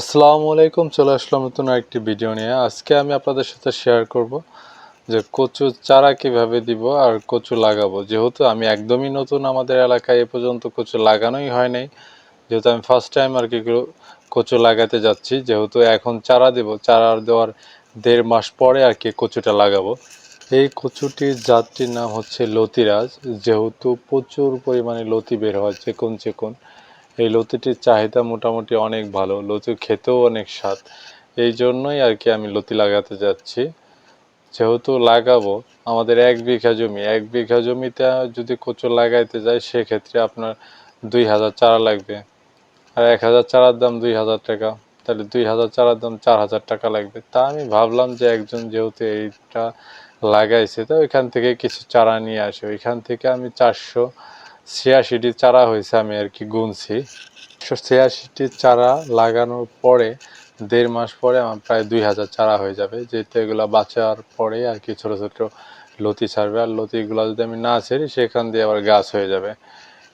আসসালামু আলাইকুম, চলে আসলাম নতুন একটি ভিডিও নিয়ে। আজকে আমি আপনাদের সাথে শেয়ার করব যে কচু চারা কীভাবে দিব আর কচু লাগাবো। যেহেতু আমি একদমই নতুন আমাদের এলাকায় এ পর্যন্ত কচু লাগানোই হয় নাই যেহেতু আমি ফার্স্ট টাইম আর কি কচু লাগাতে যাচ্ছি, যেহেতু এখন চারা দেব, চারা দেওয়ার দেড় মাস পরে আর কি কচুটা লাগাবো। এই কচুটির জাতটির নাম হচ্ছে লতিরাজ, যেহেতু প্রচুর পরিমাণে লতি বের হয় চেকুন চেকন এই লতিটির চাহিদা মোটামুটি অনেক ভালো। লতি খেতেও অনেক স্বাদ। এই জন্যই আর কি আমি লতি লাগাতে যাচ্ছি। যেহেতু লাগাবো, আমাদের এক বিঘা জমি। এক বিঘা জমিতে যদি কচু লাগাইতে যাই, সেক্ষেত্রে আপনার দুই হাজার চারা লাগবে। আর এক হাজার চারার দাম দুই হাজার টাকা। তাহলে দুই হাজার চারার দাম চার হাজার টাকা লাগবে। তা আমি ভাবলাম যে একজন যেহেতু এইটা লাগাইছে, তো ওইখান থেকে কিছু চারা নিয়ে আসে। ওইখান থেকে আমি চারশো ছিয়াশিটি চারা হয়েছে আমি আর কি গুনছি। ছিয়াশিটি চারা লাগানোর পরে, দেড় মাস পরে আমার প্রায় দুই হাজার চারা হয়ে যাবে, যেহেতু এগুলো বাঁচার পরে আর কি ছোটো ছোটো লতি ছাড়বে। আর লতিগুলো যদি আমি না ছেড়ি, সেখান দিয়ে আবার গাছ হয়ে যাবে।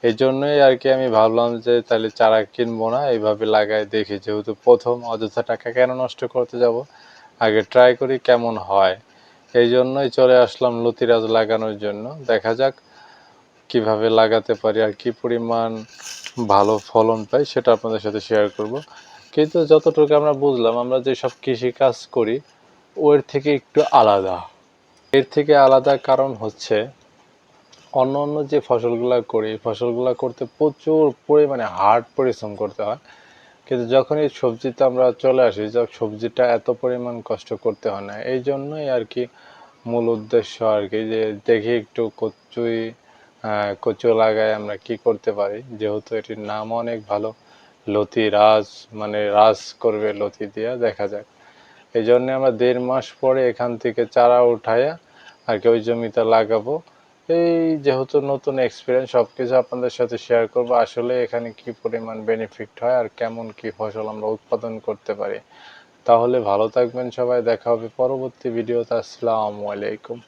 এই জন্যই আর কি আমি ভাবলাম যে তাহলে চারা কিনবো না, এইভাবে লাগাই দেখি। যেহেতু প্রথম অযথা টাকা কেন নষ্ট করতে যাব? আগে ট্রাই করি কেমন হয়। এই জন্যই চলে আসলাম লতিরাজ লাগানোর জন্য। দেখা যাক কীভাবে লাগাতে পারি আর কি পরিমাণ ভালো ফলন পাই সেটা আপনাদের সাথে শেয়ার করব। কিন্তু যতটুকু আমরা বুঝলাম, আমরা যেসব কৃষি কাজ করি, ওর থেকে একটু আলাদা। এর থেকে আলাদা কারণ হচ্ছে, অন্য অন্য যে ফসলগুলো করি, ফসলগুলো করতে প্রচুর পরিমাণে হার্ড পরিশ্রম করতে হয়। কিন্তু যখন এই সবজিতে আমরা চলে আসি সবজিটা এত পরিমাণ কষ্ট করতে হয় না। এই জন্যই আর কি মূল উদ্দেশ্য আর কি যে দেখি একটু কচুই কচু লাগায় আমরা কি করতে পারি? যেহেতু এটির নাম অনেক ভালো, লতি রাজ মানে রাজ করবে লতি দিয়া, দেখা যাক। এই জন্য আমরা দেড় মাস পরে এখান থেকে চারা উঠায়া আর কি ওই জমিতে লাগাবো। এই যেহেতু নতুন এক্সপিরিয়েন্স সব কিছু আপনাদের সাথে শেয়ার করব, আসলে এখানে কি পরিমাণ বেনিফিট হয় আর কেমন কি ফসল আমরা উৎপাদন করতে পারি। তাহলে ভালো থাকবেন সবাই, দেখা হবে পরবর্তী ভিডিওতে আসসালামু আলাইকুম।